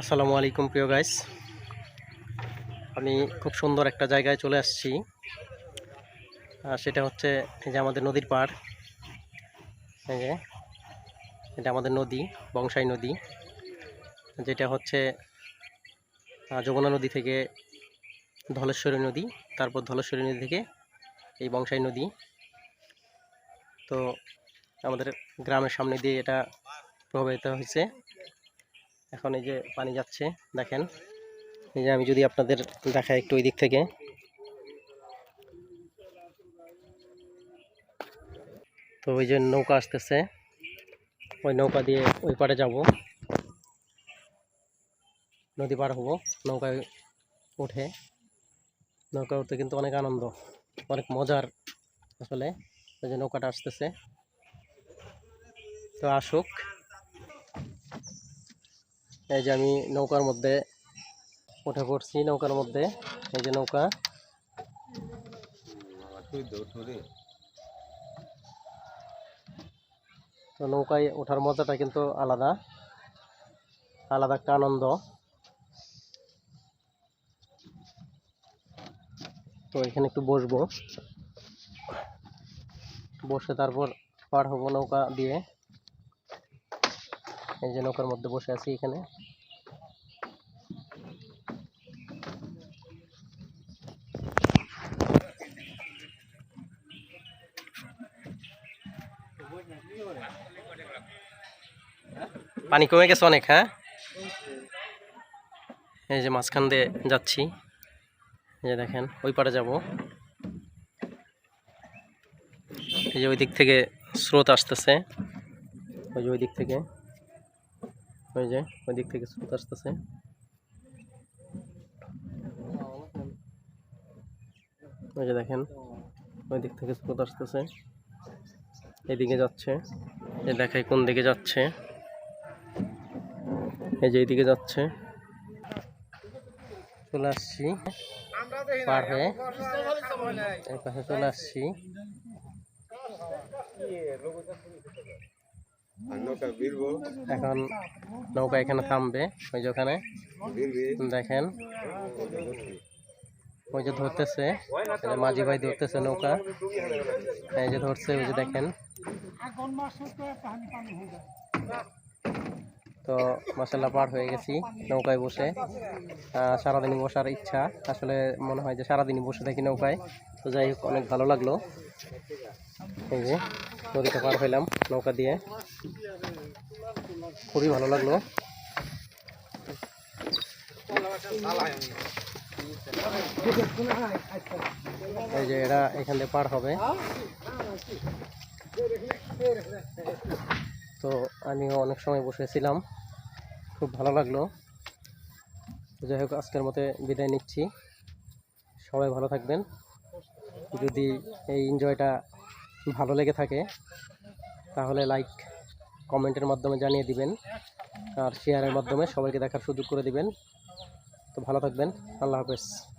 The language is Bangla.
আসসালামু আলাইকুম, প্রিয় গাইস আমি খুব সুন্দর একটা জায়গায় চলে আসছি। সেটা হচ্ছে এই যে আমাদের নদীর পাড়। এই যে, এটা আমাদের নদী, বংশাই নদী। যেটা হচ্ছে যমুনা নদী থেকে ধলেশ্বরী নদী, তারপর ধলেশ্বরী নদী থেকে এই বংশাই নদী। তো আমাদের গ্রামের সামনে দিয়ে এটা প্রবাহিত হয়েছে। এখন এই যে পানি যাচ্ছে, দেখেন। এই যে আমি যদি আপনাদের দেখাই একটু ওই দিক থেকে। তো ওই যে নৌকা আসতেছে। ওই নৌকা দিয়ে ওই পারে যাব। নদী পার হব, নৌকায় উঠে। নৌকা উঠতে কিন্তু অনেক আনন্দ, অনেক মজার আসলে। ওই যে নৌকাটা আসতেছে। তো আসুক। এই যে আমি নৌকার মধ্যে উঠে পড়ছি, নৌকার মধ্যে। এই যে নৌকা। তো নৌকায় ওঠার মজাটা কিন্তু আলাদা আলাদা একটা আনন্দ। তো এখানে একটু বসবো। বসে তারপর পার হব নৌকা দিয়ে। এই যে নৌকার মধ্যে বসে আছি এখানে। পানি কমে গেছে অনেক হ্যাঁ? এই যে মাঝখান দিয়ে যাচ্ছি। এই যে দেখেন, ওই পারে যাব। এই যে ওই দিক থেকে স্রোত আসতেছে। ওই যে ওই দিক থেকে। ওই যে ওই দিক থেকে স্রোত আসতেছে। ওই যে দেখেন, ওই দিক থেকে স্রোত আসতেছে। এদিকে যাচ্ছে, এ দেখাই কোন দিকে যাচ্ছে। এই যে এইদিকে যাচ্ছে। চলে আসছি পার হয়ে এই পাশে চলে আসছি। এখন নৌকা এখানে থামবে ওই যে ওখানে। দেখেন। ওই যে ধরতেছে মাঝি ভাই ধরতেছে নৌকা। এই যে ধরছে ওই যে দেখেন। তো মাসাল্লাহ পার হয়ে গেছি নৌকায় বসে। আহ, সারাদিনই বসার ইচ্ছা। আসলে মনে হয় যে সারাদিনই বসে থাকি নৌকায়। তো যাই হোক অনেক ভালো লাগল। এই যে নদীটা পার হইলাম নৌকা দিয়ে। খুবই ভালো লাগল। এই যে এরা এখান দিয়ে পার হবে। তো আমিও অনেক সময় বসেছিলাম। খুব ভালো লাগল। যাই হোক, আজকের মতে বিদায় নিচ্ছি। সবাই ভালো থাকবেন। যদি এই এনজয়টা ভালো লেগে থাকে, তাহলে লাইক কমেন্টের মাধ্যমে জানিয়ে দিবেন। আর শেয়ারের মাধ্যমে সবাইকে দেখার সুযোগ করে দিবেন। তো ভালো থাকবেন। আল্লাহ হাফেজ।